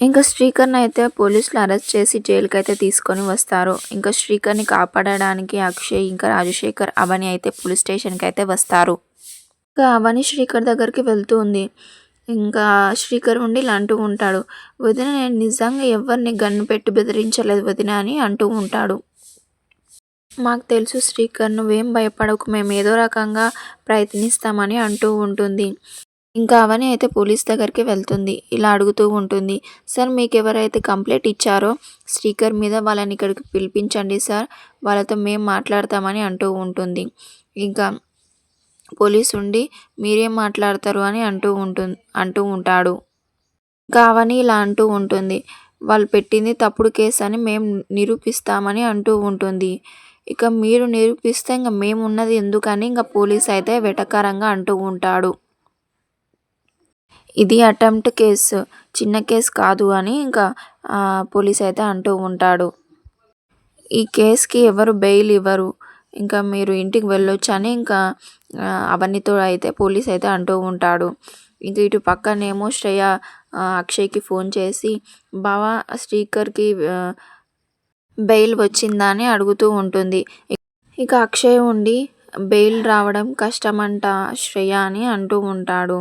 ఇంకా శ్రీకర్ని అయితే పోలీసులు అరెస్ట్ చేసి జైలుకి అయితే తీసుకొని వస్తారు. ఇంకా శ్రీకర్ని కాపాడడానికి అక్షయ్ ఇంకా రాజశేఖర్ అవని అయితే పోలీస్ స్టేషన్కి అయితే వస్తారు. ఇంకా అవని శ్రీకర్ దగ్గరికి వెళ్తూ ఉంది. ఇంకా శ్రీకర్ ఉండి ఇలా అంటూ ఉంటాడు. వదిన నేను నిజంగా ఎవరిని గన్ను పెట్టి బెదిరించలేదు వదిన అని అంటూ ఉంటాడు. మాకు తెలుసు శ్రీకర్ నువ్వేం భయపడకు మేము ఏదో రకంగా ప్రయత్నిస్తామని అంటూ ఉంటుంది. ఇంకా అవని అయితే పోలీస్ దగ్గరికి వెళ్తుంది. ఇలా అడుగుతూ ఉంటుంది. సార్ మీకు ఎవరైతే కంప్లైంట్ ఇచ్చారో స్పీకర్ మీద వాళ్ళని ఇక్కడికి పిలిపించండి సార్. వాళ్ళతో మేము మాట్లాడతామని అంటూ ఉంటుంది. ఇంకా పోలీస్ ఉండి మీరేం మాట్లాడతారు? అని అంటూ ఉంటుంది అంటూ ఉంటాడు. ఇంకా అవని ఇలా అంటూ ఉంటుంది. వాళ్ళు పెట్టింది తప్పుడు కేసు అని మేము నిరూపిస్తామని అంటూ ఉంటుంది. ఇక మీరు నిరూపిస్తే ఇంకా మేము ఉన్నది ఎందుకని ఇంకా పోలీస్ అయితే వెటకారంగా అంటూ ఉంటాడు. ఇది అటెంప్ట్ కేసు. చిన్న కేసు కాదు అని ఇంకా పోలీస్ అయితే అంటూ ఉంటాడు. ఈ కేసుకి ఎవరు బెయిల్ ఇవ్వరు. ఇంకా మీరు ఇంటికి వెళ్ళొచ్చు అని ఇంకా అవన్నీతో అయితే పోలీస్ అయితే అంటూ ఉంటాడు. ఇంక ఇటు పక్కనేమో శ్రేయ అక్షయ్కి ఫోన్ చేసి బావా స్టీకర్కి బెయిల్ వచ్చిందా? అని అడుగుతూ ఉంటుంది. ఇక అక్షయ్ ఉండి బెయిల్ రావడం కష్టమంట శ్రేయ అని అంటూ ఉంటాడు.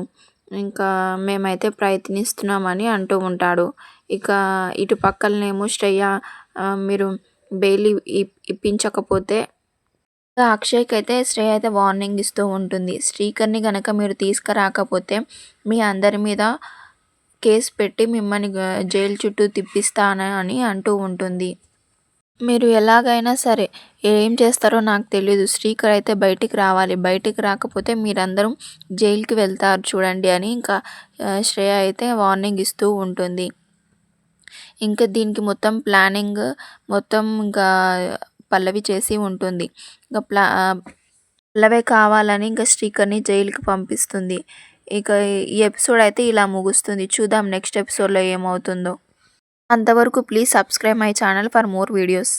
ఇంకా మేమైతే ప్రయత్నిస్తున్నామని అంటూ ఉంటాడు. ఇక ఇటు పక్కలనేమో శ్రేయ మీరు బెయిల్ ఇప్పించకపోతే అక్షయ్కి అయితే శ్రేయ అయితే వార్నింగ్ ఇస్తూ ఉంటుంది. శ్రీకర్ని కనుక మీరు తీసుకురాకపోతే మీ అందరి మీద కేసు పెట్టి మిమ్మల్ని జైలు చుట్టూ తిప్పిస్తాను అని అంటూ ఉంటుంది. మీరు ఎలాగైనా సరే ఏం చేస్తారో నాకు తెలియదు శ్రీకర్ అయితే బయటికి రావాలి. బయటికి రాకపోతే మీరందరూ జైలుకి వెళ్తారు చూడండి అని ఇంకా శ్రేయ అయితే వార్నింగ్ ఇస్తూ ఉంటుంది. ఇంకా దీనికి మొత్తం ప్లానింగ్ మొత్తం ఇంకా పల్లవి చేసి ఉంటుంది. ఇంకా ప్లా పల్లవే కావాలని ఇంకా శ్రీకర్ని జైలుకి పంపిస్తుంది. ఇక ఈ ఎపిసోడ్ అయితే ఇలా ముగుస్తుంది. చూద్దాం నెక్స్ట్ ఎపిసోడ్లో ఏమవుతుందో. అంతవరకు please subscribe my channel for more videos.